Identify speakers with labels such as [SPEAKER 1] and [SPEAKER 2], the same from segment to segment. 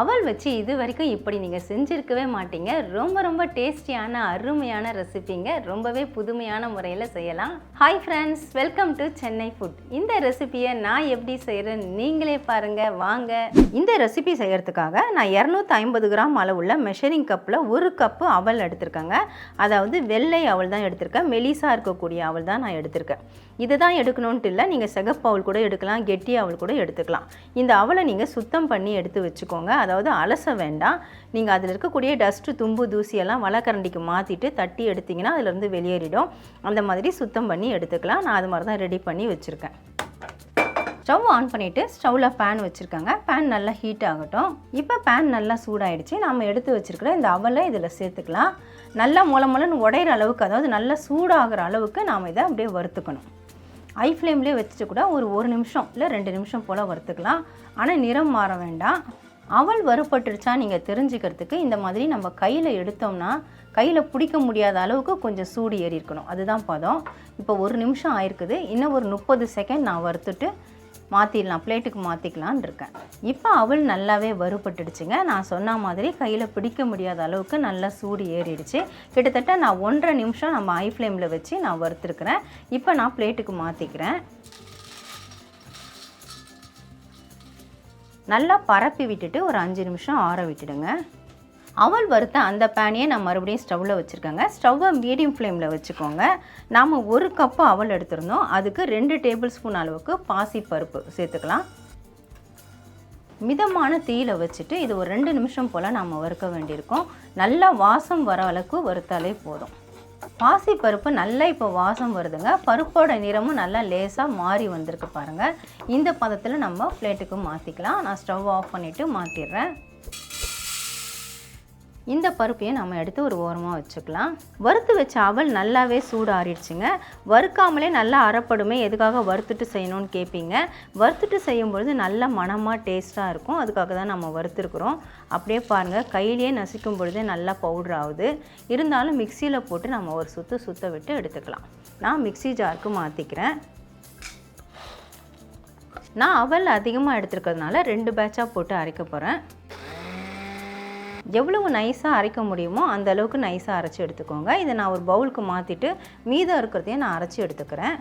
[SPEAKER 1] அவல் வச்சு இது வரைக்கும் இப்படி நீங்கள் செஞ்சுருக்கவே மாட்டீங்க. ரொம்ப ரொம்ப டேஸ்டியான அருமையான ரெசிபிங்க. ரொம்பவே புதுமையான முறையில் செய்யலாம். Hi friends welcome to Chennai food இந்த ரெசிபியை நான் எப்படி செய்கிறேன் நீங்களே பாருங்கள் வாங்க. இந்த ரெசிபி செய்கிறதுக்காக நான் இரநூத்தி ஐம்பது கிராம் அளவுள்ள மெஷரிங் கப்பில் ஒரு கப்பு அவல் எடுத்திருக்கேங்க. அதாவது வெள்ளை அவல் தான் எடுத்திருக்கேன். மெலிசாக இருக்கக்கூடிய அவல் தான் நான் எடுத்திருக்கேன். இதை தான் எடுக்கணுன்ட்டு இல்லை நீங்கள் செகப்பு அவல் கூட எடுக்கலாம் கெட்டி அவல் கூட எடுத்துக்கலாம். இந்த அவலை நீங்கள் சுத்தம் பண்ணி எடுத்து வச்சுக்கோங்க. அதாவது அலச வேண்டாம். நீங்கள் அதில் இருக்கக்கூடிய டஸ்ட்டு தும்பு தூசியெல்லாம் வலக்கரண்டிக்கு மாற்றிட்டு தட்டி எடுத்திங்கன்னா அதிலேருந்து வெளியேறிடும். அந்த மாதிரி சுத்தம் பண்ணி எடுத்துக்கலாம். நான் அது மாதிரி தான் ரெடி பண்ணி வச்சுருக்கேன். ஸ்டவ் ஆன் பண்ணிவிட்டு ஸ்டவ்வில் பேன் வச்சுருக்காங்க. பேன் நல்லா ஹீட் ஆகட்டும். இப்போ பேன் நல்லா சூடாயிடுச்சு. நாம் எடுத்து வச்சுருக்கிற இந்த அவலை இதில் சேர்த்துக்கலாம். நல்லா முள முளன்னு உடையிற அளவுக்கு அதாவது நல்லா சூடாகிற அளவுக்கு நாம் இதை அப்படியே வறுத்துக்கணும். ஐ ஃப்ளேம்லேயே வச்சுட்டு கூட ஒரு ஒரு நிமிஷம் இல்லை ரெண்டு நிமிஷம் போல் வறுத்துக்கலாம். ஆனால் நிறம் மாற வேண்டாம். அவள் வறுபட்டுருச்சா நீங்கள் தெரிஞ்சுக்கிறதுக்கு இந்த மாதிரி நம்ம கையில் எடுத்தோம்னா கையில் பிடிக்க முடியாத அளவுக்கு கொஞ்சம் சூடு ஏறி இருக்கணும். அதுதான் பதம். இப்போ ஒரு நிமிஷம் ஆயிருக்குது. இன்னும் ஒரு முப்பது செகண்ட் நான் வறுத்துட்டு மாற்றிடலாம் பிளேட்டுக்கு மாற்றிக்கலான் இருக்கேன். இப்போ அவள் நல்லாவே வறுபட்டுடுச்சுங்க நான் சொன்ன மாதிரி கையில் பிடிக்க முடியாத அளவுக்கு நல்லா சூடு ஏறிடுச்சு. கிட்டத்தட்ட நான் ஒன்றரை நிமிஷம் நம்ம ஐ ஃப்ளேமில் வச்சு நான் வறுத்துருக்குறேன். இப்போ நான் பிளேட்டுக்கு மாற்றிக்கிறேன் நல்லா பரப்பி விட்டுட்டு ஒரு அஞ்சு நிமிஷம் ஆற விட்டுடுங்க. அவல் வறுத்த அந்த பேனையை நான் மறுபடியும் ஸ்டவ்வில் வச்சுருக்கேங்க. ஸ்டவ்வை மீடியம் ஃப்ளேமில் வச்சுக்கோங்க. நாம் ஒரு கப்பு அவல் எடுத்திருந்தோம். அதுக்கு ரெண்டு டேபிள் ஸ்பூன் அளவுக்கு பாசி பருப்பு சேர்த்துக்கலாம். மிதமான தீயில் வச்சுட்டு இது ஒரு ரெண்டு நிமிஷம் போல் நாம் வறுக்க வேண்டியிருக்கோம். நல்லா வாசம் வர அளவுக்கு வறுத்தாலே போதும். பாசி பருப்பு நல்லா இப்போ வாசம் வருதுங்க. பருப்போட நிறமும் நல்லா லேசாக மாறி வந்திருக்கு பாருங்கள் இந்த பதத்தில் நம்ம பிளேட்டுக்கு மாற்றிக்கலாம் நான் ஸ்டவ் ஆஃப் பண்ணிவிட்டு மாற்றிடுறேன் இந்த பருப்பையும் நம்ம எடுத்து ஒரு ஓரமாக வச்சுக்கலாம். வறுத்து வச்ச அவல் நல்லாவே சூடாறிடுச்சுங்க. வறுக்காமலே நல்லா அறப்படுமே எதுக்காக வறுத்துட்டு செய்யணும்னு கேட்பீங்க வறுத்துட்டு செய்யும்பொழுது நல்ல மணமாக டேஸ்ட்டாக இருக்கும். அதுக்காக தான் நம்ம வறுத்துருக்குறோம். அப்படியே பாருங்கள் கையிலேயே நசிக்கும் பொழுதே நல்லா பவுடர் ஆகுது. இருந்தாலும் மிக்சியில் போட்டு நம்ம ஒரு சுற்று சுத்த விட்டு எடுத்துக்கலாம். நான் மிக்ஸி ஜாருக்கு மாற்றிக்கிறேன் நான் அவல் அதிகமாக எடுத்துருக்கிறதுனால ரெண்டு பேட்சாக போட்டு அரைக்க போகிறேன் எவ்வளவு நைஸாக அரைக்க முடியுமோ அந்த அளவுக்கு நைஸாக அரைச்சி எடுத்துக்கோங்க. இதை நான் ஒரு பவுலுக்கு மாற்றிட்டு மீதம் இருக்கிறதையும் நான் அரைச்சி எடுத்துக்கிறேன்.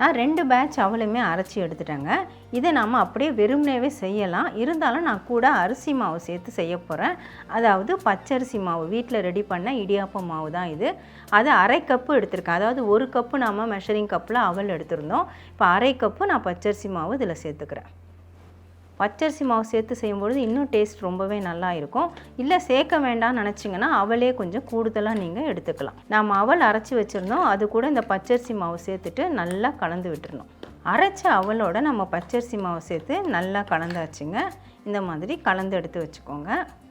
[SPEAKER 1] நான் ரெண்டு பேட்ச் அவளுமே அரைச்சி எடுத்துட்டேங்க. இதை நாம் அப்படியே வெறுமனேவே செய்யலாம். இருந்தாலும் நான் கூட அரிசி மாவு சேர்த்து செய்ய போகிறேன் அதாவது பச்சரிசி மாவு வீட்டில் ரெடி பண்ண இடியாப்ப மாவு தான் இது. அது அரை கப்பு எடுத்திருக்கேன். அதாவது ஒரு கப்பு நாம் மெஷரிங் கப்பில் அவல் எடுத்திருந்தோம். இப்போ அரை கப்பு நான் பச்சரிசி மாவு இதில் சேர்த்துக்கிறேன். பச்சரிசி மாவு சேர்த்து செய்யும்பொழுது இன்னும் டேஸ்ட் ரொம்பவே நல்லா இருக்கும். இல்லை சேர்க்க வேண்டாம்னு நினச்சிங்கன்னா அவளே கொஞ்சம் கூடுதலாக நீங்கள் எடுத்துக்கலாம். நாம் அவள் அரைச்சி வச்சுருந்தோம். அது கூட இந்த பச்சரிசி மாவு சேர்த்துட்டு நல்லா கலந்து விட்டுறணும். அரைச்ச அவளோட நம்ம பச்சரிசி மாவு சேர்த்து நல்லா கலந்தாச்சுங்க. இந்த மாதிரி கலந்து எடுத்து வச்சுக்கோங்க.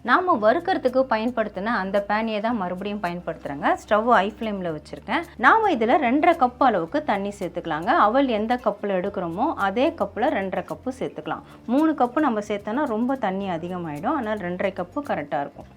[SPEAKER 1] நாம் வறுக்கிறதுக்கு பயன்படுத்தின அந்த பேனியை தான் மறுபடியும் பயன்படுத்துகிறேங்க ஸ்டவ் ஐ ஃப்ளேமில் வச்சுருக்கேன். நாம் இதில் ரெண்டரை கப் அளவுக்கு தண்ணி சேர்த்துக்கலாங்க. அவள் எந்த கப்பில் எடுக்கிறோமோ அதே கப்பில் ரெண்டரை கப்பு சேர்த்துக்கலாம். மூணு கப்பு நம்ம சேர்த்தோன்னா ரொம்ப தண்ணி அதிகமாகிடும் ஆனால் ரெண்டரை கப்பு கரெக்டாக இருக்கும்.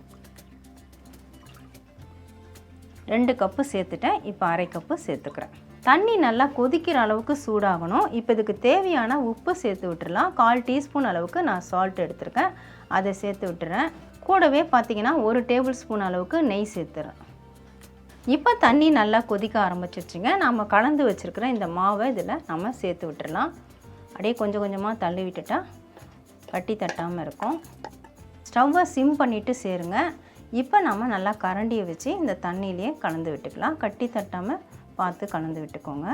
[SPEAKER 1] ரெண்டு கப்பு சேர்த்துட்டேன். இப்போ அரை கப்பு சேர்த்துக்கிறேன். தண்ணி நல்லா கொதிக்கிற அளவுக்கு சூடாகணும். இப்போ இதுக்கு தேவையான உப்பு சேர்த்து விட்டுடலாம் கால் டீஸ்பூன் அளவுக்கு நான் சால்ட் எடுத்திருக்கேன். அதை சேர்த்து விட்டுறேன். கூடவே பார்த்தீங்கன்னா ஒரு டேபிள் ஸ்பூன் அளவுக்கு நெய் சேர்த்துறேன். இப்போ தண்ணி நல்லா கொதிக்க ஆரம்பிச்சிருச்சுங்க. நம்ம கலந்து வச்சுருக்கிற இந்த மாவை இதில் நம்ம சேர்த்து விட்டுடலாம் அப்படியே கொஞ்சம் கொஞ்சமாக தள்ளி விட்டுட்டா கட்டி தட்டாமல் இருக்கும். ஸ்டவ்வை சிம் பண்ணிவிட்டு சேருங்க. இப்போ நம்ம நல்லா கரண்டியை வச்சு இந்த தண்ணியிலையே கலந்து விட்டுக்கலாம். கட்டி தட்டாமல் பார்த்து கலந்து விட்டுக்கோங்க.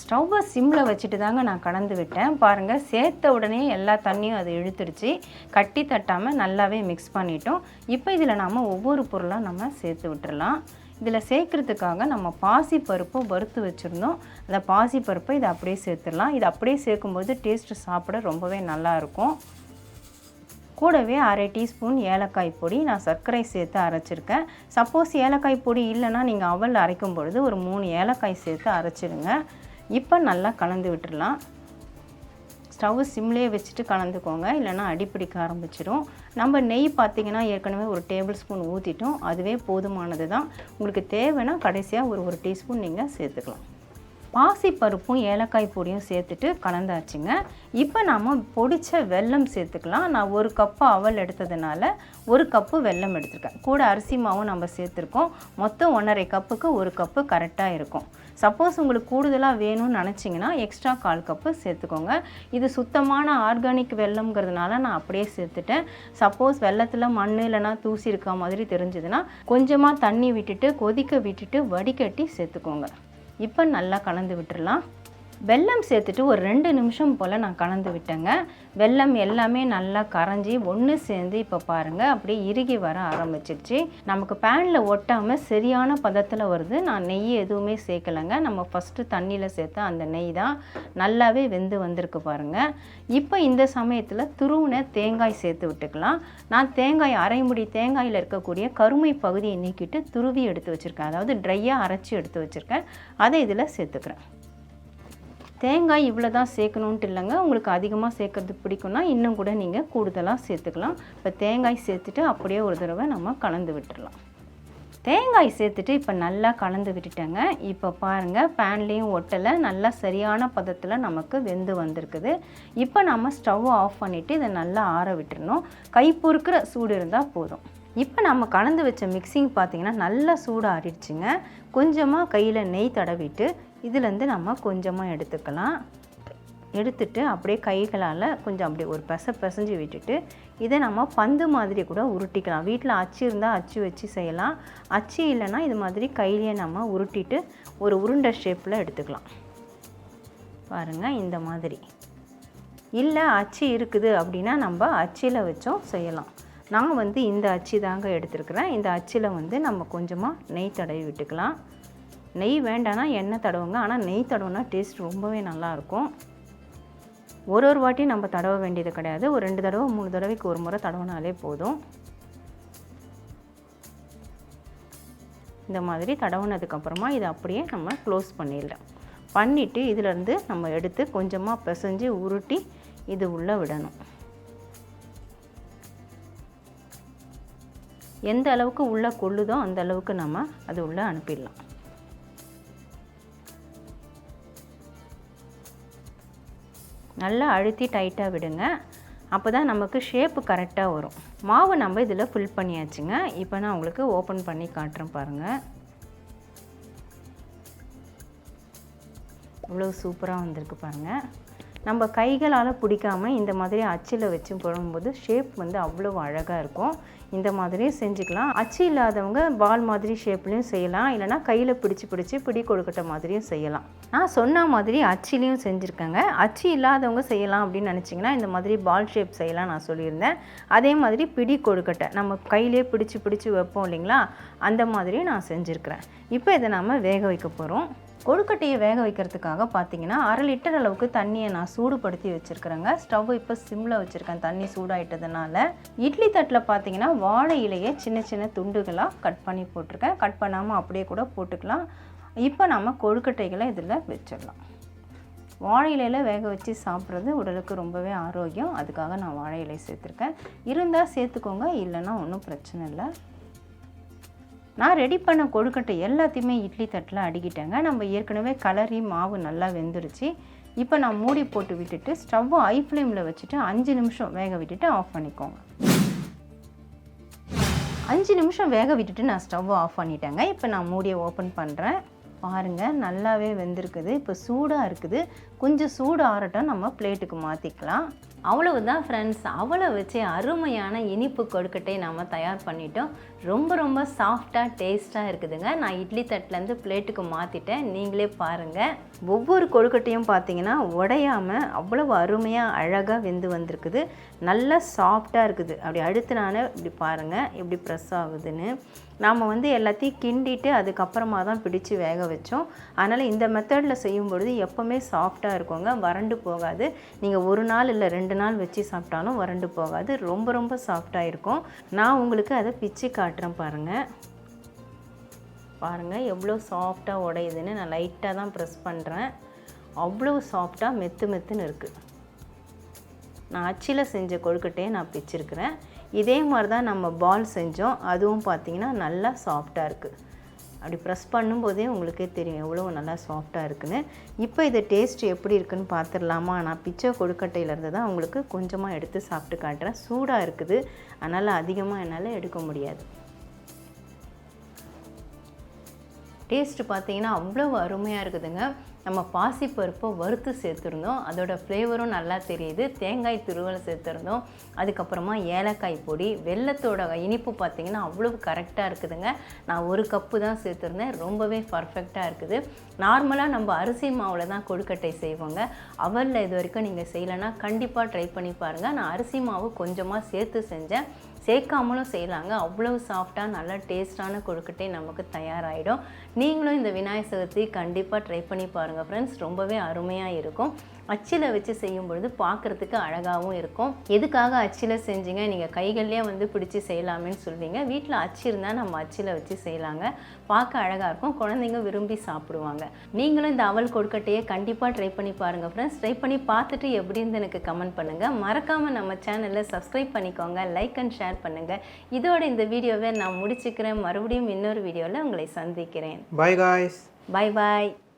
[SPEAKER 1] ஸ்டவ்வை சிம்மில் வச்சுட்டு தாங்க நான் கலந்து விட்டேன். பாருங்கள் சேர்த்த உடனே எல்லா தண்ணியும் அது இழுத்துடுச்சு. கட்டி தட்டாமல் நல்லாவே மிக்ஸ் பண்ணிட்டோம். இப்போ இதில் நாம் ஒவ்வொரு பொருளாக நம்ம சேர்த்து விட்டுறலாம். இதில் சேர்க்குறதுக்காக நம்ம பாசி பருப்பை வறுத்து வச்சுருந்தோம். அந்த பாசி பருப்பை இதை அப்படியே சேர்த்துடலாம். இது அப்படியே சேர்க்கும்போது டேஸ்ட்டு சாப்பிட ரொம்பவே நல்லாயிருக்கும் கூடவே அரை டீஸ்பூன் ஏலக்காய் பொடி நான் சர்க்கரை சேர்த்து அரைச்சிருக்கேன். சப்போஸ் ஏலக்காய் பொடி இல்லைன்னா நீங்கள் அவல் அரைக்கும் பொழுது ஒரு மூணு ஏலக்காய் சேர்த்து அரைச்சிடுங்க இப்போ நல்லா கலந்து விட்டுடலாம் ஸ்டவ் சிம்லேயே வச்சுட்டு கலந்துக்கோங்க. இல்லைன்னா அடிப்பிடிக்க ஆரம்பிச்சிடும் நம்ம நெய் பார்த்திங்கன்னா ஏற்கனவே ஒரு டேபிள் ஸ்பூன் ஊற்றிட்டோம் அதுவே போதுமானது தான் உங்களுக்கு தேவைன்னா கடைசியாக ஒரு ஒரு டீஸ்பூன் நீங்கள் சேர்த்துக்கலாம். பாசிப்பருப்பும் ஏலக்காய் பொடியும் சேர்த்துட்டு கலந்தாச்சுங்க. இப்போ நாம் பொடித்த வெல்லம் சேர்த்துக்கலாம். நான் ஒரு கப்பு அவல் எடுத்ததுனால ஒரு கப்பு வெல்லம் எடுத்திருக்கேன். கூட அரிசி மாவும் நம்ம சேர்த்துருக்கோம். மொத்தம் ஒன்றரை கப்புக்கு ஒரு கப்பு கரெக்டாக இருக்கும். சப்போஸ் உங்களுக்கு கூடுதலாக வேணும்னு நினச்சிங்கன்னா எக்ஸ்ட்ரா கால் கப்பு சேர்த்துக்கோங்க. இது சுத்தமான ஆர்கானிக் வெள்ளம்ங்கிறதுனால நான் அப்படியே சேர்த்துட்டேன். சப்போஸ் வெள்ளத்தில் மண் இல்லைனா தூசி இருக்க மாதிரி தெரிஞ்சதுன்னா கொஞ்சமாக தண்ணி விட்டுட்டு கொதிக்க விட்டுட்டு வடிகட்டி சேர்த்துக்கோங்க. இப்போ நல்லா கலந்து விட்டுடலாம் வெல்லம் சேர்த்துட்டு ஒரு ரெண்டு நிமிஷம் போல் நான் கலந்து விட்டேங்க. வெல்லம் எல்லாமே நல்லா கரைஞ்சி ஒன்று சேர்ந்து இப்போ பாருங்கள் அப்படியே இறுகி வர ஆரம்பிச்சிருச்சு. நமக்கு பேனில் ஒட்டாமல் சரியான பதத்தில் வருது. நான் நெய் எதுவுமே சேர்க்கலைங்க. நம்ம ஃபஸ்ட்டு தண்ணியில் சேர்த்த அந்த நெய் தான் நல்லாவே வெந்து வந்திருக்கு பாருங்கள் இப்போ இந்த சமயத்தில் துருவின தேங்காய் சேர்த்து விட்டுக்கலாம். நான் தேங்காய் அரைமுடி தேங்காயில் இருக்கக்கூடிய கருமை பகுதியை நீக்கிட்டு துருவி எடுத்து வச்சுருக்கேன். அதாவது ட்ரையாக அரைச்சி எடுத்து வச்சுருக்கேன். அதை இதில் சேர்த்துக்கிறேன். தேங்காய் இவ்வளோ தான் சேர்க்கணுன்ட்டு இல்லைங்க. உங்களுக்கு அதிகமாக சேர்க்கறது பிடிக்கும்னா இன்னும் கூட நீங்கள் கூடுதலாக சேர்த்துக்கலாம். இப்போ தேங்காய் சேர்த்துட்டு அப்படியே ஒரு தடவை நம்ம கலந்து விட்டுடலாம் தேங்காய் சேர்த்துட்டு இப்போ நல்லா கலந்து விட்டுட்டேங்க. இப்போ பாருங்கள் பேன்லேயும் ஒட்டலை. நல்லா சரியான பதத்தில் நமக்கு வெந்து வந்திருக்குது. இப்போ நம்ம ஸ்டவ் ஆஃப் பண்ணிவிட்டு இதை நல்லா ஆற விட்டுருணும் கை பொறுக்கிற சூடு இருந்தால் போதும். இப்போ நம்ம கலந்து வச்ச மிக்சிங் பார்த்திங்கன்னா நல்லா சூடு ஆறிடுச்சுங்க கொஞ்சமாக கையில் நெய் தடவிட்டு இதுலேருந்து நம்ம கொஞ்சமாக எடுத்துக்கலாம். எடுத்துட்டு அப்படியே கைகளால் கொஞ்சம் அப்படியே ஒரு பெச பிசைஞ்சு விட்டுட்டு இதை நம்ம பந்து மாதிரி கூட உருட்டிக்கலாம். வீட்டில் அச்சு இருந்தால் அச்சு வச்சு செய்யலாம். அச்சு இல்லைன்னா இது மாதிரி கையிலேயே நம்ம உருட்டிட்டு ஒரு உருண்டை ஷேப்பில் எடுத்துக்கலாம். பாருங்கள் இந்த மாதிரி. இல்லை அச்சு இருக்குது அப்படின்னா நம்ம அச்சில் வச்சும் செய்யலாம். நான் வந்து இந்த அச்சு தாங்க எடுத்துருக்குறேன். இந்த அச்சில் வந்து நம்ம கொஞ்சமாக நெய் தடவி விட்டுக்கலாம். நெய் வேண்டானா எண்ணெய் தடவுங்க ஆனால் நெய் தடவுனா டேஸ்ட் ரொம்பவே நல்லாயிருக்கும் ஒரு ஒரு வாட்டி நம்ம தடவ வேண்டியது கிடையாது. ஒரு ரெண்டு தடவை மூணு தடவைக்கு ஒரு முறை தடவினாலே போதும். இந்த மாதிரி தடவுனதுக்கப்புறமா இதை அப்படியே நம்ம க்ளோஸ் பண்ணிடலாம். பண்ணிவிட்டு இதிலேருந்து நம்ம எடுத்து கொஞ்சமாக பிசைஞ்சு உருட்டி இது உள்ளே விடணும். எந்த அளவுக்கு உள்ளே கொள்ளுதோ அந்த அளவுக்கு நம்ம அது உள்ளே அனுப்பிடலாம். நல்லா அழுத்தி டைட்டாக விடுங்க. அப்போ தான் நமக்கு ஷேப்பு கரெக்டாக வரும். மாவு நம்ம இதில் ஃபில் பண்ணியாச்சுங்க. இப்போ நான் உங்களுக்கு ஓப்பன் பண்ணி காட்டுறேன் பாருங்கள் இவ்வளோ சூப்பராக வந்திருக்கு பாருங்கள் நம்ம கைகளால் பிடிக்காமல் இந்த மாதிரி அச்சில் வச்சு போடும்போது ஷேப் வந்து அவ்வளோ அழகாக இருக்கும். இந்த மாதிரியும் செஞ்சுக்கலாம். அச்சு இல்லாதவங்க பால் மாதிரி ஷேப்லேயும் செய்யலாம். இல்லைனா கையில் பிடிச்சி பிடிச்சி பிடி கொடுக்கட்ட மாதிரியும் செய்யலாம். நான் சொன்ன மாதிரி அச்சிலையும் செஞ்சுருக்கேங்க. அச்சு இல்லாதவங்க செய்யலாம் அப்படின்னு நினச்சிங்கன்னா இந்த மாதிரி பால் ஷேப் செய்யலாம் நான் சொல்லியிருந்தேன். அதே மாதிரி பிடி கொழுக்கட்டை நம்ம கையிலே பிடிச்சி பிடிச்சி வைப்போம் இல்லைங்களா? அந்த மாதிரியும் நான் செஞ்சுருக்கிறேன். இப்போ இதை நாம் வேக வைக்க போகிறோம் கொழுக்கட்டையை வேக வைக்கிறதுக்காக பார்த்தீங்கன்னா அரை லிட்டர் அளவுக்கு தண்ணியை நான் சூடுபடுத்தி வச்சுருக்கிறேங்க. ஸ்டவ் இப்போ சிம்மில் வச்சுருக்கேன். தண்ணி சூடாயிட்டதுனால. இட்லி தட்டில் பார்த்தீங்கன்னா வாழை இலையை சின்ன சின்ன துண்டுகளாக கட் பண்ணி போட்டிருக்கேன். கட் பண்ணாமல் அப்படியே கூட போட்டுக்கலாம். இப்போ நம்ம கொழுக்கட்டைகளை இதில் வச்சிடலாம். வாழை இலையில் வேக வச்சு சாப்பிட்றது உடலுக்கு ரொம்பவே ஆரோக்கியம். அதுக்காக நான் வாழை இலை சேர்த்துருக்கேன். இருந்தால் சேர்த்துக்கோங்க. இல்லைன்னா ஒன்றும் பிரச்சனை இல்லை. நான் ரெடி பண்ண கொழுக்கட்டை எல்லாத்தையுமே இட்லி தட்டில் அடிக்கிட்டேங்க. நம்ம ஏற்கனவே கலரி மாவு நல்லா வெந்துருச்சு. இப்போ நான் மூடி போட்டு விட்டுட்டு ஸ்டவ்வை ஐ ஃப்ளேமில் வச்சுட்டு அஞ்சு நிமிஷம் வேக விட்டுட்டு ஆஃப் பண்ணிக்கோங்க. அஞ்சு நிமிஷம் வேக விட்டுட்டு நான் ஸ்டவ்வை ஆஃப் பண்ணிட்டேங்க. இப்போ நான் மூடியை ஓப்பன் பண்ணுறேன் பாருங்கள் நல்லாவே வெந்திருக்குது. இப்போ சூடாக இருக்குது. கொஞ்சம் சூடு ஆறட்டும் நம்ம பிளேட்டுக்கு மாற்றிக்கலாம் அவ்வளவுதான் ஃப்ரெண்ட்ஸ் அவளை வச்சு அருமையான இனிப்பு கொழுக்கட்டை நாம் தயார் பண்ணிட்டோம். ரொம்ப ரொம்ப சாஃப்டாக டேஸ்ட்டாக இருக்குதுங்க. நான் இட்லி தட்டிலேருந்து பிளேட்டுக்கு மாற்றிட்டேன் நீங்களே பாருங்கள் ஒவ்வொரு கொழுக்கட்டையும் பார்த்தீங்கன்னா உடையாமல் அவ்வளவு அருமையாக அழகாக வெந்து வந்திருக்குது. நல்லா சாஃப்டாக இருக்குது. அப்படி அழுத்தினான இப்படி பாருங்கள் எப்படி ப்ரெஸ் ஆகுதுன்னு. நாம் வந்து எல்லாத்தையும் கிண்டிட்டு அதுக்கப்புறமா தான் பிடிச்சி வேக வச்சோம். அதனால் இந்த மெத்தடில் செய்யும் பொழுது எப்போவுமே சாஃப்டாக இருக்குங்க. வறண்டு போகாது. நீங்கள் ஒரு நாள் இல்லை ரெண்டு நாள் வச்சு சாப்பிட்டாலும் வறண்டு போகாது. ரொம்ப ரொம்ப சாஃப்டாக இருக்கும். நான் உங்களுக்கு அதை பிச்சு காட்டுறேன் பாருங்கள் பாருங்கள் எவ்வளோ சாஃப்டாக உடையுதுன்னு நான் லைட்டாக தான் ப்ரெஸ் பண்ணுறேன் அவ்வளோ சாஃப்டாக மெத்து மெத்துன்னு இருக்குது நான் அச்சில் செஞ்ச கொழுக்கட்டையை நான் பிச்சிருக்கிறேன். இதே மாதிரி தான் நம்ம பால் செஞ்சோம். அதுவும் பார்த்திங்கன்னா நல்லா சாஃப்டாக இருக்குது அப்படி ப்ரெஸ் பண்ணும்போதே உங்களுக்கே தெரியும் எவ்வளோ நல்லா சாஃப்டாக இருக்குன்னு. இப்போ இதை டேஸ்ட் எப்படி இருக்குன்னு பார்த்துடலாமா நான் பிச்சை கொழுக்கட்டையிலேருந்து தான் உங்களுக்கு கொஞ்சமாக எடுத்து சாப்பிட்டு காட்டுறேன். சூடாக இருக்குது. அதனால் அதிகமாக என்னால் எடுக்க முடியாது. டேஸ்ட்டு பார்த்தீங்கன்னா அவ்வளோ அருமையாக இருக்குதுங்க. நம்ம பாசிப்பருப்பை வறுத்து சேர்த்துருந்தோம். அதோட ஃப்ளேவரும் நல்லா தெரியுது. தேங்காய் துருவலை சேர்த்துருந்தோம். அதுக்கப்புறமா ஏலக்காய் பொடி வெள்ளத்தோட இனிப்பு பார்த்தீங்கன்னா அவ்வளோ கரெக்டாக இருக்குதுங்க. நான் ஒரு கப்பு தான் சேர்த்துருந்தேன். ரொம்பவே பர்ஃபெக்டாக இருக்குது. நார்மலாக நம்ம அரிசி மாவில் தான் கொழுக்கட்டை செய்வோங்க. அவலில் இது வரைக்கும் நீங்கள் செய்யலைன்னா கண்டிப்பாக ட்ரை பண்ணி பாருங்கள் நான் அரிசி மாவு கொஞ்சமாக சேர்த்து செஞ்சேன். சேர்க்காமலும் செய்யலாங்க. அவ்வளோ சாஃப்டாக நல்ல டேஸ்டான கொழுக்கட்டை நமக்கு தயாராகிடும் நீங்களும் இந்த விநாயகர் சதுர்த்தி கண்டிப்பாக ட்ரை பண்ணி பாருங்கள் ஃப்ரெண்ட்ஸ் ரொம்பவே அருமையாக இருக்கும். அச்சில் வச்சு செய்யும் பொழுது பார்க்குறதுக்கு அழகாகவும் இருக்கும். எதுக்காக அச்சில் செஞ்சீங்க? நீங்கள் கைகள்லேயே வந்து பிடிச்சி செய்யலாமேன்னு சொல்வீங்க வீட்டில் அச்சு இருந்தால் நம்ம அச்சில் வச்சு செய்யலாங்க. பார்க்க அழகாக இருக்கும். குழந்தைங்க விரும்பி சாப்பிடுவாங்க. நீங்களும் இந்த அவல் கொழுக்கட்டையை கண்டிப்பாக ட்ரை பண்ணி பாருங்கள் ஃப்ரெண்ட்ஸ் ட்ரை பண்ணி பார்த்துட்டு எப்படி இருந்து எனக்கு கமெண்ட் பண்ணுங்கள் மறக்காமல் நம்ம சேனலை சப்ஸ்கிரைப் பண்ணிக்கோங்க. லைக் அண்ட் ஷேர் பண்ணுங்கள் இதோட இந்த வீடியோவை நான் முடிச்சுக்கிறேன். மறுபடியும் இன்னொரு வீடியோவில் உங்களை சந்திக்கிறேன்.
[SPEAKER 2] Bye guys.
[SPEAKER 1] பாய் பாய்